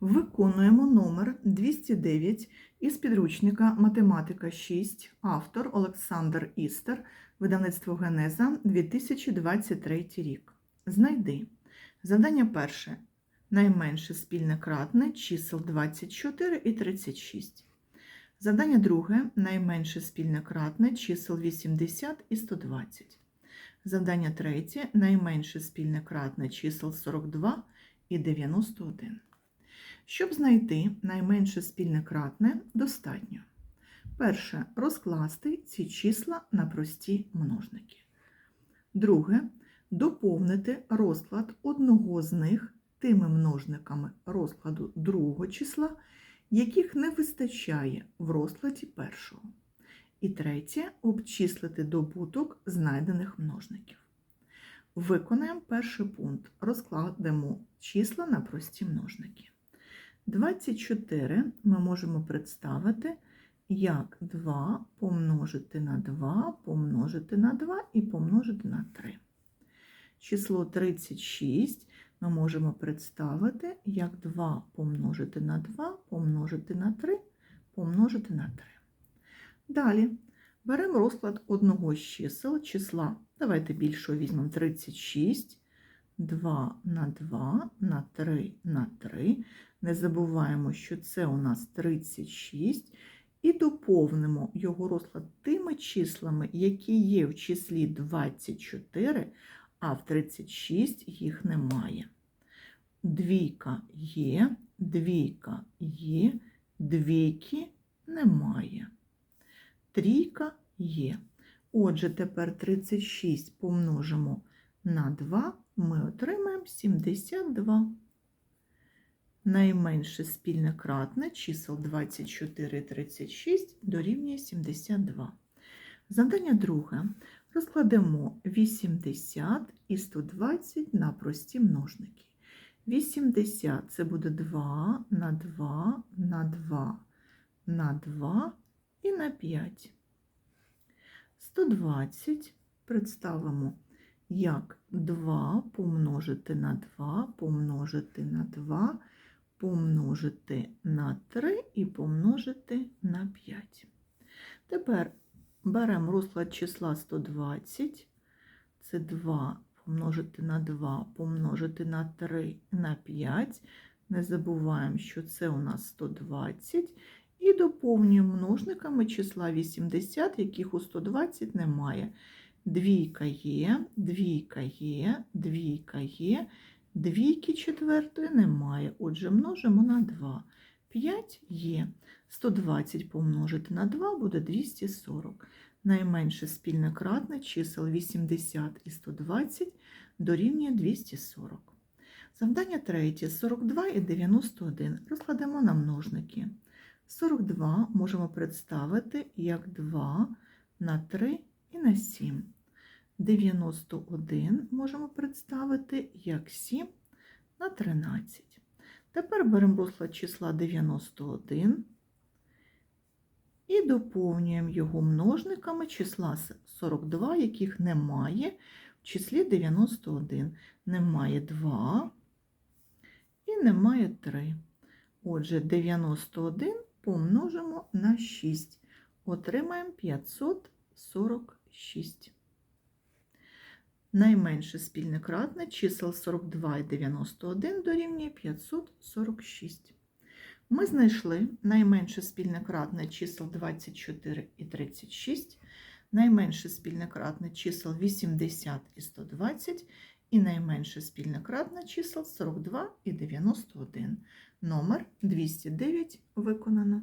Виконуємо номер 209 із підручника Математика 6, автор Олександр Істер, видавництво Генеза 2023 рік. Знайди. Завдання перше. Найменше спільне кратне чисел 24 і 36. Завдання друге. Найменше спільне кратне чисел 80 і 120. Завдання третє. Найменше спільне кратне чисел 42 і 91. Щоб знайти найменше спільне кратне, достатньо. Перше розкласти ці числа на прості множники. Друге доповнити розклад одного з них тими множниками розкладу другого числа, яких не вистачає в розкладі першого. І третє обчислити добуток знайдених множників. Виконаємо перший пункт. Розкладемо числа на прості множники. 24 ми можемо представити як 2 помножити на 2, помножити на 2 і помножити на 3. Число 36 ми можемо представити як 2 помножити на 2, помножити на 3, помножити на 3. Далі беремо розклад одного з чисел, числа, давайте більшого візьмемо 36, 2 на 2 на 3 на 3. Не забуваємо, що це у нас 36, і доповнимо його розклад тими числами, які є в числі 24, а в 36 їх немає. Двійка є, двійка є, двійки немає. Трійка є. Отже, тепер 36 помножимо на 2, ми отримаємо 72. Найменше спільне кратне чисел 24 і 36 дорівнює 72. Завдання друге. Розкладемо 80 і 120 на прості множники. 80 це буде 2 на 2 на 2 на 2 і на 5. 120 представимо як 2 помножити на 2 помножити на 2 помножити на 3 і помножити на 5. Тепер беремо розклад числа 120, це 2 помножити на 2, помножити на 3 на 5. Не забуваємо, що це у нас 120. І доповнюємо множниками числа 80, яких у 120 немає. Двійка є, двійка є, двійка є. Двійки четвертої немає, отже, множимо на 2. 5 є. 120 помножити на 2 буде 240. Найменше спільне кратне чисел 80 і 120 дорівнює 240. Завдання третє 42 і 91. Розкладемо на множники. 42 можемо представити як 2 на 3 і на 7. 91 можемо представити як 7 на 13. Тепер беремо розклад числа 91 і доповнюємо його множниками числа 42, яких немає в числі 91. Немає 2 і немає 3. Отже, 91 помножимо на 6. Отримаємо 546. Найменше спільне кратне чисел 42 і 91 дорівнює 546. Ми знайшли найменше спільне кратне чисел 24 і 36, найменше спільне кратне чисел 80 і 120, і найменше спільне кратне чисел 42 і 91. Номер 209 виконано.